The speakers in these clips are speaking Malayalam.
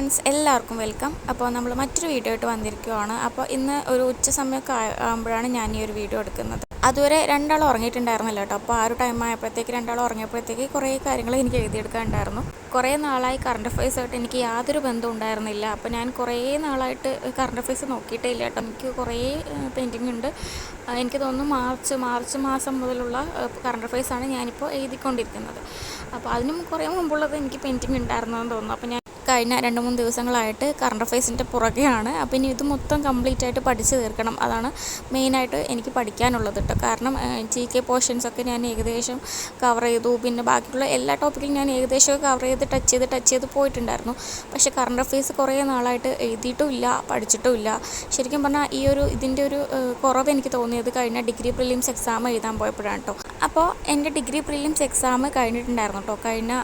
ഫ്രണ്ട്സ് എല്ലാവർക്കും വെൽക്കം അപ്പോൾ നമ്മൾ മറ്റൊരു വീഡിയോ ആയിട്ട് വന്നിരിക്കുവാണ്. അപ്പോൾ ഇന്ന് ഒരു ഉച്ച സമയമൊക്കെ ആകുമ്പോഴാണ് ഞാൻ ഈ ഒരു വീഡിയോ എടുക്കുന്നത്. അതുവരെ രണ്ടാളും ഉറങ്ങിയിട്ടുണ്ടായിരുന്നില്ല കേട്ടോ. അപ്പോൾ ആ ഒരു ടൈം ആയപ്പോഴത്തേക്ക് രണ്ടാളും ഉറങ്ങിയപ്പോഴത്തേക്ക് കുറേ കാര്യങ്ങൾ എനിക്ക് എഴുതിയെടുക്കാനുണ്ടായിരുന്നു. കുറേ നാളായി കറണ്ട് അഫയേഴ്സ് ആയിട്ട് എനിക്ക് യാതൊരു ബന്ധം ഉണ്ടായിരുന്നില്ല. അപ്പോൾ ഞാൻ കുറേ നാളായിട്ട് കറണ്ട് അഫയേഴ്സ് നോക്കിയിട്ടേ ഇല്ല കേട്ടോ. എനിക്ക് കുറേ പെയിന്റിംഗ് ഉണ്ട്. എനിക്ക് തോന്നുന്നു മാർച്ച് മാർച്ച് മാസം മുതലുള്ള കറണ്ട് അഫയേഴ്സാണ് ഞാനിപ്പോൾ എഴുതിക്കൊണ്ടിരിക്കുന്നത്. അപ്പോൾ അതിനും കുറേ മുമ്പുള്ളത് എനിക്ക് പെയിന്റിംഗ് ഉണ്ടായിരുന്നതെന്ന് തോന്നുന്നു. അപ്പോൾ ഞാൻ കഴിഞ്ഞ രണ്ട് മൂന്ന് ദിവസങ്ങളായിട്ട് കറണ്ട് അഫയേഴ്സിന്റെ പുറകെയാണ്. അപ്പോൾ ഇനി ഇത് മൊത്തം കംപ്ലീറ്റ് ആയിട്ട് പഠിച്ചു തീർക്കണം. അതാണ് മെയിനായിട്ട് എനിക്ക് പഠിക്കാനുള്ളത് കേട്ടോ കാരണം ജി കെ പോർഷൻസൊക്കെ ഞാൻ ഏകദേശം കവർ ചെയ്തു. പിന്നെ ബാക്കിയുള്ള എല്ലാ ടോപ്പിക്കും ഞാൻ ഏകദേശം കവർ ചെയ്ത് ടച്ച് ചെയ്ത് ടച്ച് ചെയ്ത് പോയിട്ടുണ്ടായിരുന്നു. പക്ഷേ കറണ്ട് അഫയേഴ്സ് കുറേ നാളായിട്ട് എഴുതിയിട്ടുമില്ല പഠിച്ചിട്ടുമില്ല. ശരിക്കും പറഞ്ഞാൽ ഈ ഒരു ഇതിന്റെ ഒരു കുറവ് എനിക്ക് തോന്നിയത് കഴിഞ്ഞ ഡിഗ്രി പ്രിലിംസ് എക്സാം എഴുതാൻ പോയപ്പോഴാണ് കേട്ടോ അപ്പോൾ എന്റെ ഡിഗ്രി പ്രിലിംസ് എക്സാം കഴിഞ്ഞിട്ടുണ്ടായിരുന്നു കേട്ടോ കഴിഞ്ഞ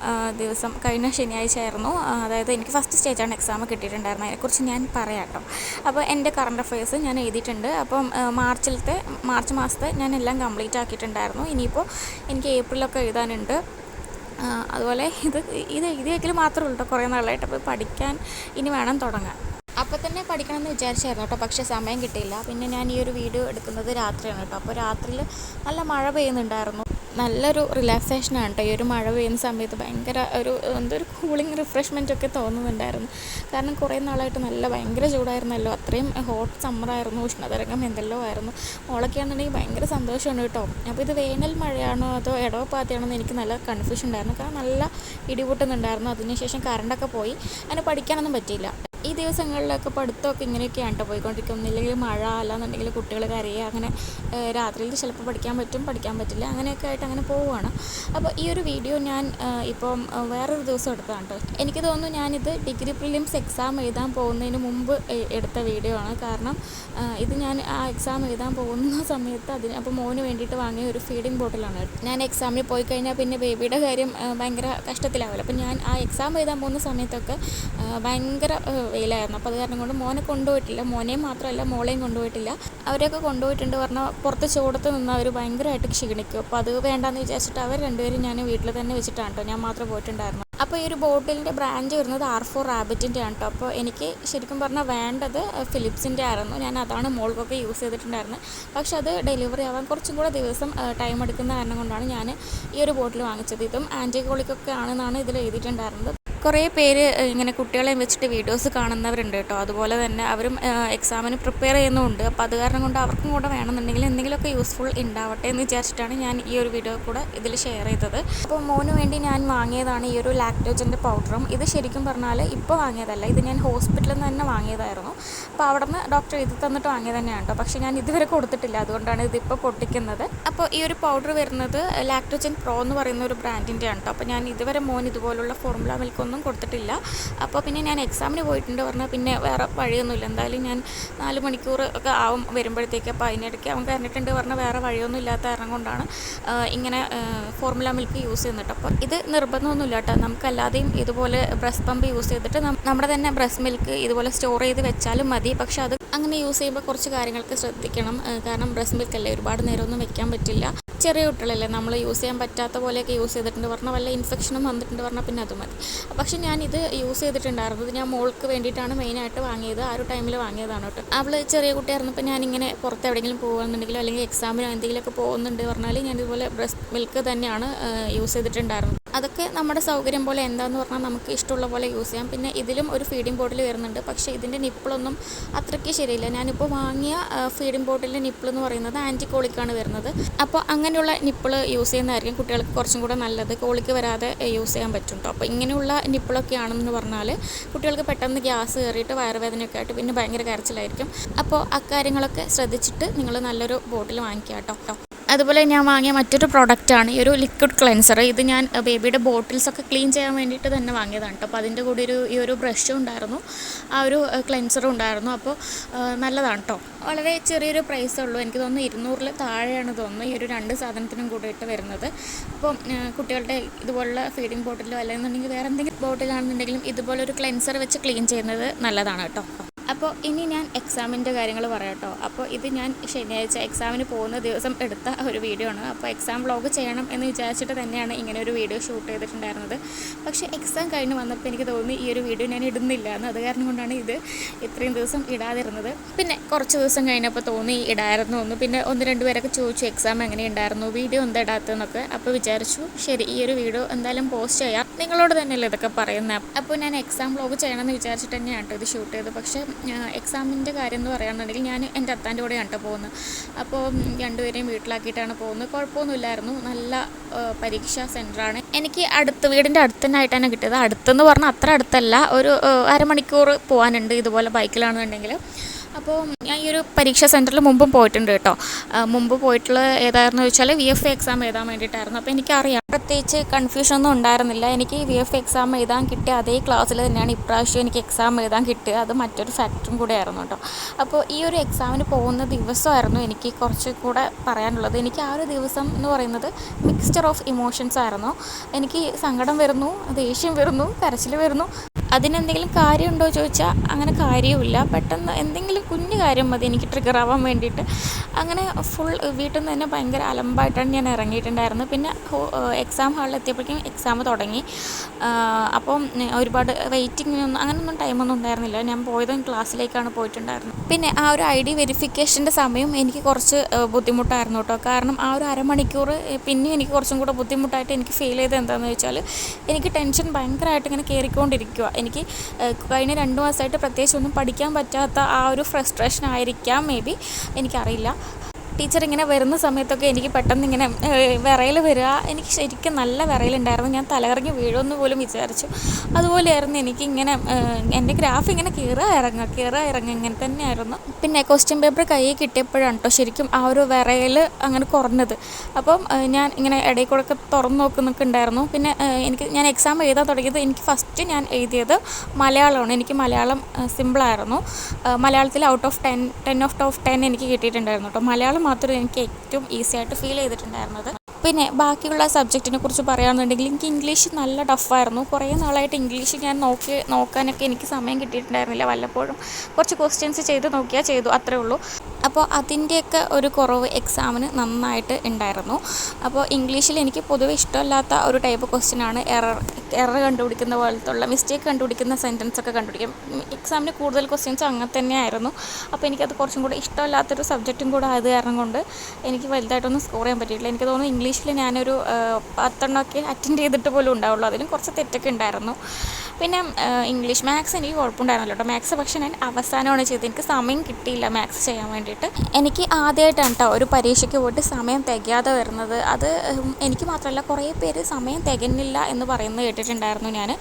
ദിവസം കഴിഞ്ഞ ശനിയാഴ്ച ആയിരുന്നു അതായത് എനിക്ക് ഫസ്റ്റ് സ്റ്റേജാണ് എക്സാം കിട്ടിയിട്ടുണ്ടായിരുന്നത് അതിനെക്കുറിച്ച് ഞാൻ പറയാം കേട്ടോ അപ്പോൾ എന്റെ കറണ്ട് അഫയേഴ്സ് ഞാൻ എഴുതിയിട്ടുണ്ട്. അപ്പം മാർച്ചിലത്തെ മാർച്ച് മാസത്തെ ഞാൻ എല്ലാം കംപ്ലീറ്റ് ആക്കിയിട്ടുണ്ടായിരുന്നു. ഇനിയിപ്പോൾ എനിക്ക് ഏപ്രിലൊക്കെ എഴുതാനുണ്ട്. അതുപോലെ ഇത് ഇത് വെക്കൽ മാത്രമേ ഉള്ളൂ കുറേ നാളായിട്ട്. അപ്പോൾ പഠിക്കാൻ ഇനി വേണം തുടങ്ങാൻ. അപ്പോൾ തന്നെ പഠിക്കണം എന്ന് വിചാരിച്ചായിരുന്നു കേട്ടോ പക്ഷേ സമയം കിട്ടിയില്ല. പിന്നെ ഞാൻ ഈ ഒരു വീഡിയോ എടുക്കുന്നത് രാത്രിയാണ് കേട്ടോ അപ്പോൾ രാത്രിയിൽ നല്ല മഴ പെയ്യുന്നുണ്ടായിരുന്നു. നല്ലൊരു റിലാക്സേഷനാണ് കേട്ടോ ഈ ഒരു മഴ പെയ്യുന്ന സമയത്ത് ഭയങ്കര ഒരു എന്തൊരു കൂളിംഗ് റിഫ്രഷ്മെന്റ് ഒക്കെ തോന്നുന്നുണ്ടായിരുന്നു. കാരണം കുറേ നാളായിട്ട് നല്ല ഭയങ്കര ചൂടായിരുന്നല്ലോ. അത്രയും ഹോട്ട് സമ്മറായിരുന്നു ഉഷ്ണതരംഗം എന്തെല്ലോ ആയിരുന്നു. മോളൊക്കെ ആണെന്നുണ്ടെങ്കിൽ ഭയങ്കര സന്തോഷമാണ് കേട്ടോ അപ്പോൾ ഇത് വേനൽ മഴയാണോ അതോ ഇടവപ്പാത്തിയാണോ എന്ന് എനിക്ക് നല്ല കൺഫ്യൂഷൻ ഉണ്ടായിരുന്നു. കാരണം നല്ല ഇടിപൊട്ടുന്നുണ്ടായിരുന്നു. അതിനുശേഷം കറണ്ടൊക്കെ പോയി. അങ്ങനെ പഠിക്കാനൊന്നും പറ്റിയില്ല. ഈ ദിവസങ്ങളിലൊക്കെ പഠിത്തമൊക്കെ ഇങ്ങനെയൊക്കെയാണ് കേട്ടോ പോയിക്കൊണ്ടിരിക്കുന്നത്. ഇല്ലെങ്കിൽ മഴ അല്ലാന്നുണ്ടെങ്കിൽ കുട്ടികൾ കരയുക അങ്ങനെ രാത്രിയിൽ ചിലപ്പോൾ പഠിക്കാൻ പറ്റും പഠിക്കാൻ പറ്റില്ല അങ്ങനെയൊക്കെ ആയിട്ട് അങ്ങനെ പോവുകയാണ്. അപ്പോൾ ഈ ഒരു വീഡിയോ ഞാൻ ഇപ്പം വേറൊരു ദിവസം എടുത്തതാണ് കേട്ടോ. എനിക്ക് തോന്നുന്നു ഞാനിത് ഡിഗ്രി പ്രിലിംസ് എക്സാം എഴുതാൻ പോകുന്നതിന് മുമ്പ് എടുത്ത വീഡിയോ ആണ്. കാരണം ഇത് ഞാൻ ആ എക്സാം എഴുതാൻ പോകുന്ന സമയത്ത് അതിന് അപ്പോൾ മോന് വേണ്ടിയിട്ട് വാങ്ങിയ ഒരു ഫീഡിംഗ് ബോട്ടിലാണ് ഞാൻ എക്സാമിന് പോയി കഴിഞ്ഞാൽ പിന്നെ ബേബിയുടെ കാര്യം ഭയങ്കര കഷ്ടത്തിലാവില്ല. അപ്പോൾ ഞാൻ ആ എക്സാം എഴുതാൻ പോകുന്ന സമയത്തൊക്കെ ഭയങ്കര വെയിലായിരുന്നു അപ്പോൾ അത് കാരണം കൊണ്ട് മോനെ കൊണ്ടുപോയിട്ടില്ല. മോനെയും മാത്രമല്ല മോളെയും കൊണ്ടുപോയിട്ടില്ല. അവരെയൊക്കെ കൊണ്ടുപോയിട്ടുണ്ട് പറഞ്ഞാൽ പുറത്ത് ചൂടത്ത് നിന്ന് അവർ ഭയങ്കരമായിട്ട് ക്ഷീണിക്കും. അപ്പോൾ അത് വേണ്ടാന്ന് വിചാരിച്ചിട്ട് അവർ രണ്ടുപേരും ഞാൻ വീട്ടിൽ തന്നെ വെച്ചിട്ടാണ് കേട്ടോ ഞാൻ മാത്രം പോയിട്ടുണ്ടായിരുന്നു. അപ്പോൾ ഈ ഒരു ബോട്ടിലിന്റെ ബ്രാൻഡ് വരുന്നത് ആർ ഫോർ റാബിറ്റിന്റെ ആണ് കേട്ടോ അപ്പോൾ എനിക്ക് ശരിക്കും പറഞ്ഞാൽ വേണ്ടത് ഫിലിപ്സിന്റെ ആയിരുന്നു. ഞാൻ അതാണ് മോൾക്കൊക്കെ യൂസ് ചെയ്തിട്ടുണ്ടായിരുന്നത് പക്ഷെ അത് ഡെലിവറി ആവാൻ കുറച്ചും കൂടെ ദിവസം ടൈം എടുക്കുന്ന കാരണം കൊണ്ടാണ് ഞാൻ ഈ ഒരു ബോട്ടിൽ വാങ്ങിച്ചത്. ഇതും ആന്റികോളിക്കൊക്കെ ആണെന്നാണ് ഇതിൽ എഴുതിയിട്ടുണ്ടായിരുന്നത്. കുറേ പേര് ഇങ്ങനെ കുട്ടികളെ വെച്ചിട്ട് വീഡിയോസ് കാണുന്നവരുണ്ട് കേട്ടോ. അതുപോലെ തന്നെ അവരും എക്സാമിന് പ്രിപ്പയർ ചെയ്യുന്നുമുണ്ട്. അപ്പോൾ അത് കാരണം കൊണ്ട് അവർക്കും കൂടെ വേണമെന്നുണ്ടെങ്കിൽ എന്തെങ്കിലുമൊക്കെ യൂസ്ഫുൾ ഉണ്ടാവട്ടെ എന്ന് വിചാരിച്ചിട്ടാണ് ഞാൻ ഈ ഒരു വീഡിയോ കൂടെ ഇതിൽ ഷെയർ ചെയ്തത്. അപ്പോൾ മോന് വേണ്ടി ഞാൻ വാങ്ങിയതാണ് ഈ ഒരു ലാക്ടോജന്റെ പൗഡറും ഇത് ശരിക്കും പറഞ്ഞാൽ ഇപ്പോൾ വാങ്ങിയതല്ല. ഇത് ഞാൻ ഹോസ്പിറ്റലിൽ നിന്ന് തന്നെ വാങ്ങിയതായിരുന്നു. അപ്പോൾ അവിടെ നിന്ന് ഡോക്ടർ ഇത് തന്നിട്ട് വാങ്ങിയത് തന്നെയാണ് കേട്ടോ. പക്ഷേ ഞാൻ ഇതുവരെ കൊടുത്തിട്ടില്ല. അതുകൊണ്ടാണ് ഇതിപ്പോൾ പൊട്ടിക്കുന്നത്. അപ്പോൾ ഈ ഒരു പൗഡർ വരുന്നത് ലാക്ടോജൻ പ്രോ എന്ന് പറയുന്ന ഒരു ബ്രാൻഡിന്റെ ആണ് കേട്ടോ. അപ്പോൾ ഞാൻ ഇതുവരെ മോൻ ഇതുപോലുള്ള ഫോർമുല മിൽക്കൊന്നും കൊടുത്തിട്ടില്ല. അപ്പോൾ പിന്നെ ഞാൻ എക്സാമിന് പോയിട്ടുണ്ട് പറഞ്ഞാൽ പിന്നെ വേറെ വഴിയൊന്നുമില്ല. എന്തായാലും ഞാൻ നാല് മണിക്കൂർ ഒക്കെ ആവും വരുമ്പോഴത്തേക്ക്. അപ്പോൾ അതിനിടയ്ക്ക് അവൻ കരഞ്ഞിട്ടുണ്ട് പറഞ്ഞാൽ വേറെ വഴിയൊന്നും ഇല്ലാത്ത കാരണം കൊണ്ടാണ് ഇങ്ങനെ ഫോർമുല മിൽക്ക് യൂസ് ചെയ്യുന്നത് അപ്പോൾ ഇത് നിർബന്ധമൊന്നുമില്ല കേട്ടോ. നമുക്കല്ലാതെയും ഇതുപോലെ ബ്രസ്റ്റ് പമ്പ് യൂസ് ചെയ്തിട്ട് നമ്മുടെ തന്നെ ബ്രസ്റ്റ് മിൽക്ക് ഇതുപോലെ സ്റ്റോർ ചെയ്ത് വെച്ചാലും മതി. പക്ഷെ അത് അങ്ങനെ യൂസ് ചെയ്യുമ്പോൾ കുറച്ച് കാര്യങ്ങൾക്ക് ശ്രദ്ധിക്കണം. കാരണം ബ്രസ്റ്റ് മിൽക്ക് അല്ലേ ഒരുപാട് നേരമൊന്നും വെക്കാൻ പറ്റില്ല. ചെറിയ കുട്ടികളല്ലേ നമ്മൾ യൂസ് ചെയ്യാൻ പറ്റാത്ത പോലെയൊക്കെ യൂസ് ചെയ്തിട്ടുണ്ട് പറഞ്ഞാൽ വല്ല ഇൻഫെക്ഷനും വന്നിട്ടുണ്ട് പറഞ്ഞാൽ പിന്നെ അത് മതി. പക്ഷെ ഞാൻ ഇത് യൂസ് ചെയ്തിട്ടുണ്ടായിരുന്നത് ഞാൻ മോൾക്ക് വേണ്ടിയിട്ടാണ് മെയിനായിട്ട് വാങ്ങിയത്. ആ ഒരു ടൈമിൽ വാങ്ങിയതാണ് കേട്ടോ. അവൾ ചെറിയ കുട്ടിയായിരുന്നപ്പോൾ ഞാനിങ്ങനെ പുറത്ത് എവിടെയെങ്കിലും പോകുന്നുണ്ടെങ്കിലോ അല്ലെങ്കിൽ എക്സാമിനോ എന്തെങ്കിലുമൊക്കെ പോകുന്നുണ്ട് പറഞ്ഞാൽ ഞാൻ ഇതുപോലെ ബ്രസ്റ്റ് മിൽക്ക് തന്നെയാണ് യൂസ് ചെയ്തിട്ടുണ്ടായിരുന്നത്. അതൊക്കെ നമ്മുടെ സൗകര്യം പോലെ എന്താന്ന് പറഞ്ഞാൽ നമുക്ക് ഇഷ്ടമുള്ള പോലെ യൂസ് ചെയ്യാം. പിന്നെ ഇതിലും ഒരു ഫീഡിംഗ് ബോട്ടിൽ വരുന്നുണ്ട്. പക്ഷേ ഇതിന്റെ നിപ്പിളൊന്നും അത്രയ്ക്ക് ശരിയില്ല. ഞാനിപ്പോൾ വാങ്ങിയ ഫീഡിംഗ് ബോട്ടിലിന്റെ നിപ്പിൾ എന്ന് പറയുന്നത് ആന്റി കോളിക്കാണ് വരുന്നത്. അപ്പോൾ അങ്ങനെയുള്ള നിപ്പിൾ യൂസ് ചെയ്യുന്നതായിരിക്കും കുട്ടികൾക്ക് കുറച്ചും കൂടെ നല്ലത്. കോളിക്ക് വരാതെ യൂസ് ചെയ്യാൻ പറ്റും അപ്പോൾ ഇങ്ങനെയുള്ള നിപ്പിളൊക്കെ ആണെന്ന് പറഞ്ഞാൽ കുട്ടികൾക്ക് പെട്ടെന്ന് ഗ്യാസ് കയറിയിട്ട് വയറുവേദനയൊക്കെ ആയിട്ട് പിന്നെ ഭയങ്കര കരച്ചിലായിരിക്കും. അപ്പോൾ അക്കാര്യങ്ങളൊക്കെ ശ്രദ്ധിച്ചിട്ട് നിങ്ങൾ നല്ലൊരു ബോട്ടിൽ വാങ്ങിക്കുക കേട്ടോ അതുപോലെ ഞാൻ വാങ്ങിയ മറ്റൊരു പ്രോഡക്റ്റാണ് ഈ ഒരു ലിക്വിഡ് ക്ലെൻസർ ഇത് ഞാൻ ബേബിയുടെ ബോട്ടിൽസൊക്കെ ക്ലീൻ ചെയ്യാൻ വേണ്ടിയിട്ട് തന്നെ വാങ്ങിയതാണ്. കേട്ടോ അപ്പോൾ അതിന്റെ കൂടെ ഒരു ഈ ഒരു ബ്രഷും ഉണ്ടായിരുന്നു. ആ ഒരു ക്ലെൻസറും ഉണ്ടായിരുന്നു. അപ്പോൾ നല്ലതാണ് കേട്ടോ വളരെ ചെറിയൊരു പ്രൈസേ ഉള്ളൂ. എനിക്ക് തോന്നുന്നു ഇരുന്നൂറിൽ താഴെയാണ് തോന്നുന്നു ഈ ഒരു രണ്ട് സാധനത്തിനും കൂടിയിട്ട് വരുന്നത്. അപ്പോൾ കുട്ടികളുടെ ഇതുപോലുള്ള ഫീഡിംഗ് ബോട്ടിലോ അല്ലെന്നുണ്ടെങ്കിൽ വേറെ എന്തെങ്കിലും ബോട്ടിലാണെന്നുണ്ടെങ്കിലും ഇതുപോലൊരു ക്ലെൻസർ വെച്ച് ക്ലീൻ ചെയ്യുന്നത് നല്ലതാണ് കേട്ടോ അപ്പോൾ ഇനി ഞാൻ എക്സാമിന്റെ കാര്യങ്ങൾ പറയാം കേട്ടോ അപ്പോൾ ഇത് ഞാൻ ശനിയാഴ്ച എക്സാമിന് പോകുന്ന ദിവസം എടുത്ത ഒരു വീഡിയോ ആണ്. അപ്പോൾ എക്സാം വ്ളോഗ് ചെയ്യണം എന്ന് വിചാരിച്ചിട്ട് തന്നെയാണ് ഇങ്ങനെ ഒരു വീഡിയോ ഷൂട്ട് ചെയ്തിട്ടുണ്ടായിരുന്നത്. പക്ഷേ എക്സാം കഴിഞ്ഞ് വന്നപ്പോൾ എനിക്ക് തോന്നി ഈ ഒരു വീഡിയോ ഞാൻ ഇടുന്നില്ല എന്ന്. അത് കാരണം കൊണ്ടാണ് ഇത് ഇത്രയും ദിവസം ഇടാതിരുന്നത്. പിന്നെ കുറച്ച് ദിവസം കഴിഞ്ഞപ്പോൾ തോന്നി ഇടായിരുന്നു എന്ന്. പിന്നെ ഒന്ന് രണ്ട് പേരൊക്കെ ചോദിച്ചു എക്സാം എങ്ങനെ ഉണ്ടായിരുന്നു വീഡിയോ എന്താ ഇടാത്തതെന്നൊക്കെ. അപ്പോൾ വിചാരിച്ചു ശരി ഈ ഒരു വീഡിയോ എന്തായാലും പോസ്റ്റ് ചെയ്യാം. നിങ്ങളോട് തന്നെയല്ലേ ഇതൊക്കെ പറയുന്നത്? അപ്പോൾ ഞാൻ എക്സാം വ്ളോഗ് ചെയ്യണമെന്ന് വിചാരിച്ചിട്ട് തന്നെയാണ് കേട്ടോ ഇത് ഷൂട്ട് ചെയ്തത്. പക്ഷേ എക്സാമിന്റെ കാര്യം എന്ന് പറയുകയാണെന്നുണ്ടെങ്കിൽ ഞാൻ എന്റെ അത്താന്റെ കൂടെയാണ് കേട്ടോ പോകുന്നത്. അപ്പോൾ രണ്ടുപേരെയും വീട്ടിലാക്കിയിട്ടാണ് പോകുന്നത്. കുഴപ്പമൊന്നുമില്ലായിരുന്നു. നല്ല പരീക്ഷാ സെന്ററാണ് എനിക്ക് അടുത്ത് വീടിന്റെ അടുത്ത് തന്നെ ആയിട്ടാണ് കിട്ടിയത്. അടുത്തെന്ന് പറഞ്ഞാൽ അത്ര അടുത്തല്ല. ഒരു അരമണിക്കൂർ പോകാനുണ്ട് ഇതുപോലെ ബൈക്കിലാണെന്നുണ്ടെങ്കിൽ. അപ്പോൾ ഞാൻ ഈ ഒരു പരീക്ഷാ സെന്ററിൽ മുമ്പും പോയിട്ടുണ്ട് കേട്ടോ. മുമ്പ് പോയിട്ടുള്ള ഏതായിരുന്നു വെച്ചാൽ വി എഫ് എക്സാം എഴുതാൻ വേണ്ടിയിട്ടായിരുന്നു. അപ്പോൾ എനിക്കറിയാം. പ്രത്യേകിച്ച് കൺഫ്യൂഷൻ ഒന്നും ഉണ്ടായിരുന്നില്ല. എനിക്ക് വി എഫ് എക്സാം എഴുതാൻ കിട്ടിയ അതേ ക്ലാസ്സിൽ തന്നെയാണ് ഇപ്രാവശ്യം എനിക്ക് എക്സാം എഴുതാൻ കിട്ടിയത് അത് മറ്റൊരു ഫാക്ടറും കൂടെ ആയിരുന്നു കേട്ടോ. അപ്പോൾ ഈ ഒരു എക്സാമിന് പോകുന്ന ദിവസമായിരുന്നു എനിക്ക് കുറച്ച് കൂടെ പറയാനുള്ളത്. എനിക്ക് ആ ഒരു ദിവസം എന്ന് പറയുന്നത് മിക്സ്ചർ ഓഫ് ഇമോഷൻസ് ആയിരുന്നു. എനിക്ക് സങ്കടം വരുന്നു ദേഷ്യം വരുന്നു കരച്ചിൽ വരുന്നു. അതിനെന്തെങ്കിലും കാര്യമുണ്ടോ ചോദിച്ചാൽ അങ്ങനെ കാര്യമില്ല പെട്ടെന്ന് എന്തെങ്കിലും കുഞ്ഞു കാര്യം മതി എനിക്ക് ട്രിഗർ ആവാൻ വേണ്ടിയിട്ട്. അങ്ങനെ ഫുൾ വീട്ടിൽ നിന്ന് തന്നെ ഭയങ്കര അലമ്പായിട്ടാണ് ഞാൻ ഇറങ്ങിയിട്ടുണ്ടായിരുന്നത്. പിന്നെ എക്സാം ഹാളിൽ എത്തിയപ്പോഴേക്കും എക്സാം തുടങ്ങി. അപ്പം ഒരുപാട് വെയിറ്റിങ്ങിനൊന്നും അങ്ങനെയൊന്നും ടൈമൊന്നും ഉണ്ടായിരുന്നില്ല. ഞാൻ പോയതും ക്ലാസ്സിലേക്കാണ് പോയിട്ടുണ്ടായിരുന്നത്. പിന്നെ ആ ഒരു ഐ ഡി വെരിഫിക്കേഷന്റെ സമയം എനിക്ക് കുറച്ച് ബുദ്ധിമുട്ടായിരുന്നു കേട്ടോ. കാരണം ആ ഒരു അരമണിക്കൂർ പിന്നെ എനിക്ക് കുറച്ചും കൂടെ ബുദ്ധിമുട്ടായിട്ട് എനിക്ക് ഫീൽ ചെയ്തത് എന്താണെന്ന് വെച്ചാൽ എനിക്ക് ടെൻഷൻ ഭയങ്കരമായിട്ട് ഇങ്ങനെ കയറിക്കൊണ്ടിരിക്കുക എനിക്ക് കഴിഞ്ഞ രണ്ട് മാസമായിട്ട് പ്രത്യേകിച്ച് ഒന്നും പഠിക്കാൻ പറ്റാത്ത ആ ഒരു ഫ്രസ്ട്രേഷൻ ആയിരിക്കാം മേ ബി എനിക്കറിയില്ല. ടീച്ചർ ഇങ്ങനെ വരുന്ന സമയത്തൊക്കെ എനിക്ക് പെട്ടെന്ന് ഇങ്ങനെ വിറയിൽ വരിക. എനിക്ക് ശരിക്കും നല്ല വിറയിലുണ്ടായിരുന്നു. ഞാൻ തലകറങ്ങി വീഴുമെന്ന് പോലും വിചാരിച്ചു. അതുപോലെയായിരുന്നു എനിക്കിങ്ങനെ എന്റെ ഗ്രാഫ് ഇങ്ങനെ കീറുക ഇറങ്ങുക കീറുക ഇറങ്ങുക ഇങ്ങനെ തന്നെയായിരുന്നു. പിന്നെ ക്വസ്റ്റ്യൻ പേപ്പർ കയ്യിൽ കിട്ടിയപ്പോഴാണ് കേട്ടോ ശരിക്കും ആ ഒരു വിറയൽ അങ്ങനെ കുറഞ്ഞത്. അപ്പം ഞാൻ ഇങ്ങനെ ഇടയിൽ കൂടെ ഒക്കെ തുറന്നു നോക്കുന്നൊക്കെ ഉണ്ടായിരുന്നു. പിന്നെ എനിക്ക് ഞാൻ എക്സാം എഴുതാൻ തുടങ്ങിയത് എനിക്ക് ഫസ്റ്റ് ഞാൻ എഴുതിയത് മലയാളമാണ്. എനിക്ക് മലയാളം സിമ്പിളായിരുന്നു മലയാളത്തിൽ out of ten ten of of ten എനിക്ക് കിട്ടിയിട്ടുണ്ടായിരുന്നു കേട്ടോ മലയാളം മാത്രമേ എനിക്ക് ഏറ്റവും ഈസി ആയിട്ട് ഫീൽ ചെയ്തിട്ടുണ്ടായിരുന്നത്. പിന്നെ ബാക്കിയുള്ള സബ്ജക്റ്റിനെ കുറിച്ച് പറയുകയാണെന്നുണ്ടെങ്കിൽ എനിക്ക് ഇംഗ്ലീഷ് നല്ല ടഫായിരുന്നു കുറേ നാളായിട്ട് ഇംഗ്ലീഷ് ഞാൻ നോക്കി നോക്കാനൊക്കെ എനിക്ക് സമയം കിട്ടിയിട്ടുണ്ടായിരുന്നില്ല. വല്ലപ്പോഴും കുറച്ച് ക്വസ്റ്റ്യൻസ് ചെയ്ത് നോക്കിയാൽ ചെയ്തു അത്രേ ഉള്ളൂ. അപ്പോൾ അതിന്റെയൊക്കെ ഒരു കുറവ് എക്സാമിന് നന്നായിട്ട് ഉണ്ടായിരുന്നു. അപ്പോൾ ഇംഗ്ലീഷിൽ എനിക്ക് പൊതുവെ ഇഷ്ടമല്ലാത്ത ഒരു ടൈപ്പ് ക്വസ്റ്റ്യൻ ആണ് എറർ എറർ കണ്ടുപിടിക്കുന്ന പോലത്തുള്ള മിസ്റ്റേക്ക് കണ്ടുപിടിക്കുന്ന സെന്റൻസ് ഒക്കെ കണ്ടുപിടിക്കും. എക്സാമിന് കൂടുതൽ ക്വസ്റ്റ്യൻസ് അങ്ങനെ തന്നെയായിരുന്നു. അപ്പോൾ എനിക്കത് കുറച്ചും കൂടെ ഇഷ്ടമല്ലാത്തൊരു സബ്ജക്റ്റും കൂടെ ആയത് കാരണം കൊണ്ട് എനിക്ക് വലുതായിട്ടൊന്നും സ്കോർ ചെയ്യാൻ പറ്റിയിട്ടില്ല. എനിക്ക് തോന്നുന്നു ഇംഗ്ലീഷിൽ ഞാനൊരു പത്തെണ്ണമൊക്കെ അറ്റൻഡ് ചെയ്തിട്ട് പോലും ഉണ്ടാവുള്ളൂ. അതിലും കുറച്ച് തെറ്റൊക്കെ ഉണ്ടായിരുന്നു. പിന്നെ ഇംഗ്ലീഷ് മാത്സ് എനിക്ക് കുഴപ്പമുണ്ടായിരുന്നല്ലോ കേട്ടോ. മാത്സ് പക്ഷേ ഞാൻ അവസാനമാണ് ചെയ്തത്. എനിക്ക് സമയം കിട്ടിയില്ല മാത്സ് ചെയ്യാൻ വേണ്ടിയിട്ട്. എനിക്ക് ആദ്യമായിട്ടാണ് കേട്ടോ ഒരു പരീക്ഷയ്ക്ക് പോയിട്ട് സമയം തികയാതെ വരുന്നത്. അത് എനിക്ക് മാത്രമല്ല കുറേ പേര് സമയം തികഞ്ഞില്ല എന്ന് പറയുന്നത് കേട്ടിട്ടുണ്ടായിരുന്നു ഞാൻ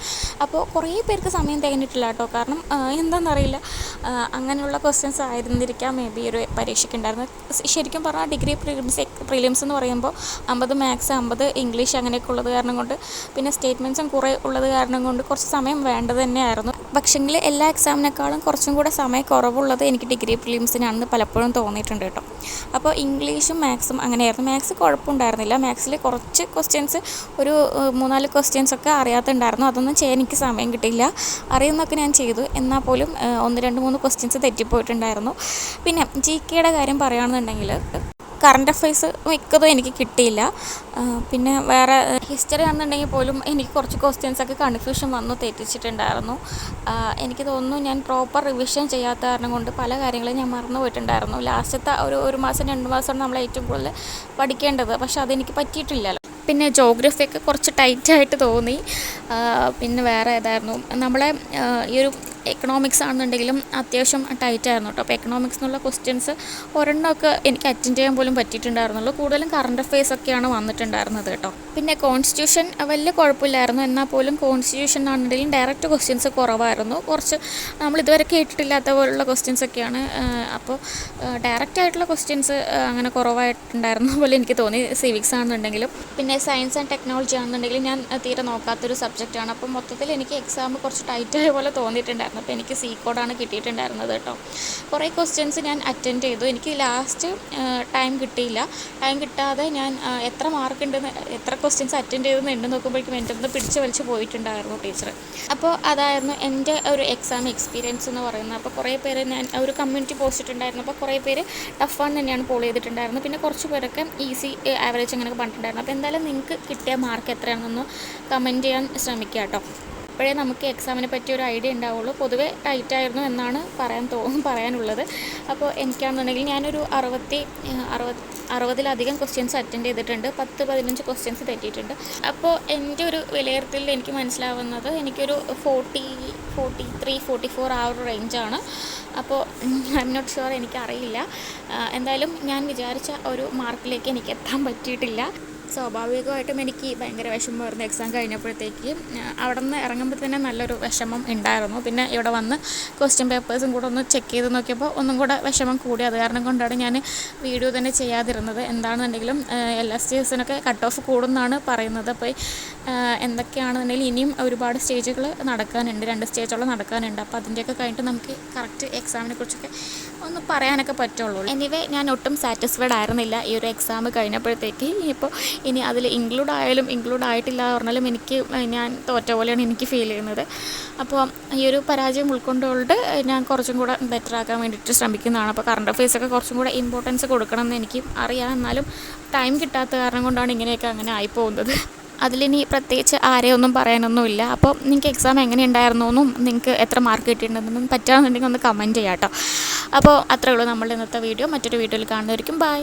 അപ്പോൾ കുറേ പേർക്ക് സമയം തികഞ്ഞിട്ടില്ല കേട്ടോ. കാരണം എന്താണെന്നറിയില്ല. അങ്ങനെയുള്ള ക്വസ്റ്റ്യൻസ് ആയിരുന്നിരിക്കാം. മേ ബി ഒരു പരീക്ഷയ്ക്ക് ഉണ്ടായിരുന്നത്. ശരിക്കും പറഞ്ഞാൽ ഡിഗ്രി പ്രിലിംസ് പ്രിലിംസ് എന്ന് പറയുമ്പോൾ അമ്പത് മാത്സ് അമ്പത് ഇംഗ്ലീഷ് അങ്ങനെയൊക്കെ ഉള്ളത് കാരണം കൊണ്ട് പിന്നെ സ്റ്റേറ്റ്മെന്റ്സും കുറേ ഉള്ളത് കാരണം കൊണ്ട് കുറച്ച് സമയം വേണ്ടത് തന്നെയായിരുന്നു. പക്ഷെങ്കിൽ എല്ലാ എക്സാമിനേക്കാളും കുറച്ചും കൂടെ സമയം കുറവുള്ളത് എനിക്ക് ഡിഗ്രി പ്രിലിംസിനാണെന്ന് പലപ്പോഴും തോന്നിയിട്ടുണ്ട് കേട്ടോ. അപ്പോൾ ഇംഗ്ലീഷും മാത്സും അങ്ങനെയായിരുന്നു. മാത്സ് കുഴപ്പമുണ്ടായിരുന്നില്ല. മാത്സിൽ കുറച്ച് ക്വസ്റ്റ്യൻസ് ഒരു മൂന്നാൽ ക്വസ്റ്റ്യൻസ് ഒക്കെ അറിയാത്തുണ്ടായിരുന്നു. അതൊന്നും ചെയ്യാൻ എനിക്ക് സമയം കിട്ടിയില്ല. അറിയുന്നൊക്കെ ഞാൻ ചെയ്തു. എന്നാൽ പോലും ഒന്ന് രണ്ട് മൂന്ന് ക്വസ്റ്റ്യൻസ് തെറ്റിപ്പോയിട്ടുണ്ടായിരുന്നു. പിന്നെ ജി കെയുടെ കാര്യം പറയുകയാണെന്നുണ്ടെങ്കിൽ കറണ്ട് അഫയേഴ്സ് മിക്കതും എനിക്ക് കിട്ടിയില്ല. പിന്നെ വേറെ ഹിസ്റ്ററി ആണെന്നുണ്ടെങ്കിൽ പോലും എനിക്ക് കുറച്ച് ക്വസ്റ്റ്യൻസ് ഒക്കെ കൺഫ്യൂഷൻ വന്നു തെറ്റിച്ചിട്ടുണ്ടായിരുന്നു. എനിക്ക് തോന്നുന്നു ഞാൻ പ്രോപ്പർ റിവിഷൻ ചെയ്യാത്ത കാരണം കൊണ്ട് പല കാര്യങ്ങളും ഞാൻ മറന്നു പോയിട്ടുണ്ടായിരുന്നു. ലാസ്റ്റത്തെ ഒരു ഒരു മാസം രണ്ട് മാസമാണ് നമ്മൾ ഏറ്റവും കൂടുതൽ പഠിക്കേണ്ടത്. പക്ഷെ അതെനിക്ക് പറ്റിയിട്ടില്ലല്ലോ. പിന്നെ ജോഗ്രഫിയൊക്കെ കുറച്ച് ടൈറ്റായിട്ട് തോന്നി. പിന്നെ വേറെ ഏതായിരുന്നു? നമ്മളെ ഈ ഒരു എക്കണോമിക്സ് ആണെന്നുണ്ടെങ്കിലും അത്യാവശ്യം ടൈറ്റ് ആയിരുന്നു കേട്ടോ അപ്പോൾ എക്കണോമിക്സ് എന്നുള്ള ക്വസ്റ്റ്യൻസ് ഒരെണ്ണമൊക്കെ എനിക്ക് അറ്റൻഡ് ചെയ്യാൻ പോലും പറ്റിയിട്ടുണ്ടായിരുന്നുള്ളൂ. കൂടുതലും കറണ്ട് അഫയേഴ്സ് ഒക്കെയാണ് വന്നിട്ടുണ്ടായിരുന്നത് കേട്ടോ പിന്നെ കോൺസ്റ്റിറ്റ്യൂഷൻ വലിയ കുഴപ്പമില്ലായിരുന്നു. എന്നാൽ പോലും കോൺസ്റ്റിറ്റ്യൂഷൻ ആണെന്നുണ്ടെങ്കിലും ഡയറക്റ്റ് ക്വസ്റ്റ്യൻസ് കുറവായിരുന്നു. കുറച്ച് നമ്മൾ ഇതുവരെ കേട്ടിട്ടില്ലാത്ത പോലുള്ള ക്വസ്റ്റ്യൻസ് ഒക്കെയാണ്. അപ്പോൾ ഡയറക്റ്റ് ആയിട്ടുള്ള ക്വസ്റ്റ്യൻസ് അങ്ങനെ കുറവായിട്ടുണ്ടായിരുന്ന പോലെ എനിക്ക് തോന്നി. സിവിക്സ് ആണെന്നുണ്ടെങ്കിലും. പിന്നെ സയൻസ് ആൻഡ് ടെക്നോളജി ആണെന്നുണ്ടെങ്കിലും ഞാൻ തീരെ നോക്കാത്തൊരു സബ്ജക്റ്റാണ് അപ്പോൾ മൊത്തത്തിൽ എനിക്ക് എക്സാം കുറച്ച് ടൈറ്റായ പോലെ തോന്നിയിട്ടുണ്ടായിരുന്നു. കിട്ടിയിട്ടുണ്ടായിരുന്നു അപ്പോൾ എനിക്ക് സി കോഡാണ് കിട്ടിയിട്ടുണ്ടായിരുന്നത് കേട്ടോ. കുറേ ക്വസ്റ്റ്യൻസ് ഞാൻ അറ്റൻഡ് ചെയ്തു. എനിക്ക് ലാസ്റ്റ് ടൈം കിട്ടിയില്ല. ടൈം കിട്ടാതെ ഞാൻ എത്ര മാർക്ക് ഉണ്ടെന്ന് എത്ര ക്വസ്റ്റ്യൻസ് അറ്റൻഡ് ചെയ്തെന്ന് എണ്ണി നോക്കുമ്പോഴേക്കും എന്റെ ഒന്ന് പിടിച്ച് വലിച്ച് പോയിട്ടുണ്ടായിരുന്നു ടീച്ചർ അപ്പോൾ അതായിരുന്നു എന്റെ ഒരു എക്സാം എക്സ്പീരിയൻസ് എന്ന് പറയുന്നത്. അപ്പോൾ കുറേ പേര് ഞാൻ ഒരു കമ്മ്യൂണിറ്റി പോസ്റ്റിട്ടുണ്ടായിരുന്നു അപ്പോൾ കുറേ പേര് ടഫ് ആണ് തന്നെയാണ് പോൾ ചെയ്തിട്ടുണ്ടായിരുന്നത്. പിന്നെ കുറച്ച് പേരൊക്കെ ഈസി ആവറേജ് അങ്ങനെയൊക്കെ പറഞ്ഞിട്ടുണ്ടായിരുന്നു. അപ്പോൾ എന്തായാലും നിങ്ങൾക്ക് കിട്ടിയ മാർക്ക് എത്രയാണെന്നൊന്ന് കമന്റ് ചെയ്യാൻ ശ്രമിക്കുക കേട്ടോ. അപ്പോഴേ നമുക്ക് എക്സാമിനെ പറ്റി ഒരു ഐഡിയ ഉണ്ടാവുള്ളൂ. പൊതുവേ ടൈറ്റായിരുന്നു എന്നാണ് പറയാൻ തോ പറയാനുള്ളത്. അപ്പോൾ എനിക്കാണെന്നുണ്ടെങ്കിൽ ഞാനൊരു അറുപത്തി അറുപത് അറുപതിലധികം ക്വസ്റ്റ്യൻസ് അറ്റൻഡ് ചെയ്തിട്ടുണ്ട്. പത്ത് പതിനഞ്ച് ക്വസ്റ്റ്യൻസ് തെറ്റിയിട്ടുണ്ട്. അപ്പോൾ എന്റെ ഒരു വിലയിരുത്തലിൽ എനിക്ക് മനസ്സിലാവുന്നത് എനിക്കൊരു forty forty three forty four ആ ഒരു റേഞ്ചാണ് അപ്പോൾ ഐ എം നോട്ട് ഷുവർ എനിക്കറിയില്ല എന്തായാലും ഞാൻ വിചാരിച്ച ഒരു മാർക്കിലേക്ക് എനിക്ക് എത്താൻ പറ്റിയിട്ടില്ല. സ്വാഭാവികമായിട്ടും എനിക്ക് ഭയങ്കര വിഷമമായിരുന്നു എക്സാം കഴിഞ്ഞപ്പോഴത്തേക്ക് അവിടെ നിന്ന് ഇറങ്ങുമ്പോൾ തന്നെ നല്ലൊരു വിഷമം ഉണ്ടായിരുന്നു. പിന്നെ ഇവിടെ വന്ന് ക്വസ്റ്റ്യൻ പേപ്പേഴ്സും കൂടെ ഒന്ന് ചെക്ക് ചെയ്ത് നോക്കിയപ്പോൾ ഒന്നും കൂടെ വിഷമം കൂടി. അത് കാരണം കൊണ്ടാണ് ഞാൻ വീഡിയോ തന്നെ ചെയ്യാതിരുന്നത്. എന്താണെന്നുണ്ടെങ്കിലും എൽ എസ് ടി എസിനൊക്കെ കട്ട് ഓഫ് കൂടുമെന്നാണ് പറയുന്നത്. അപ്പോൾ എന്തൊക്കെയാണെന്നുണ്ടെങ്കിൽ ഇനിയും ഒരുപാട് സ്റ്റേജുകൾ നടക്കാനുണ്ട്. രണ്ട് സ്റ്റേജോളം നടക്കാനുണ്ട്. അപ്പോൾ അതിന്റെയൊക്കെ കഴിഞ്ഞിട്ട് നമുക്ക് കറക്റ്റ് എക്സാമിനെ കുറിച്ചൊക്കെ ഒന്ന് പറയാനൊക്കെ പറ്റുള്ളൂ. എനിവേ ഞാൻ ഒട്ടും സാറ്റിസ്ഫൈഡ് ആയിരുന്നില്ല ഈ ഒരു എക്സാം കഴിഞ്ഞപ്പോഴത്തേക്ക്. ഇപ്പോൾ ഇനി അതിൽ ഇൻക്ലൂഡ് ആയാലും ഇൻക്ലൂഡ് ആയിട്ടില്ല പറഞ്ഞാലും എനിക്ക് ഞാൻ തോറ്റ പോലെയാണ് എനിക്ക് ഫീൽ ചെയ്യുന്നത്. അപ്പോൾ ഈ ഒരു പരാജയം ഉൾക്കൊണ്ടുകൊണ്ട് ഞാൻ കുറച്ചും കൂടെ ബെറ്റർ ആക്കാൻ വേണ്ടിയിട്ട് ശ്രമിക്കുന്നതാണ്. അപ്പോൾ കറണ്ട് അഫെയർസൊക്കെ കുറച്ചും കൂടെ ഇമ്പോർട്ടൻസ് കൊടുക്കണം എന്ന് എനിക്ക് അറിയാം. എന്നാലും ടൈം കിട്ടാത്ത കാരണം കൊണ്ടാണ് ഇങ്ങനെയൊക്കെ അങ്ങനെ ആയിപ്പോകുന്നത് അതിലിനി പ്രത്യേകിച്ച് ആരെയൊന്നും പറയാനൊന്നുമില്ല. അപ്പോൾ നിങ്ങൾക്ക് എക്സാം എങ്ങനെ ഉണ്ടായിരുന്നു എന്നും നിങ്ങൾക്ക് എത്ര മാർക്ക് കിട്ടിയിട്ടുണ്ടെന്നും പറ്റുകയാണെന്നുണ്ടെങ്കിൽ ഒന്ന് കമന്റ് ചെയ്യാം കേട്ടോ അപ്പോൾ അത്രയേ ഉള്ളൂ നമ്മളുടെ ഇന്നത്തെ വീഡിയോ മറ്റൊരു വീഡിയോയിൽ കാണുന്നതായിരിക്കും. ബൈ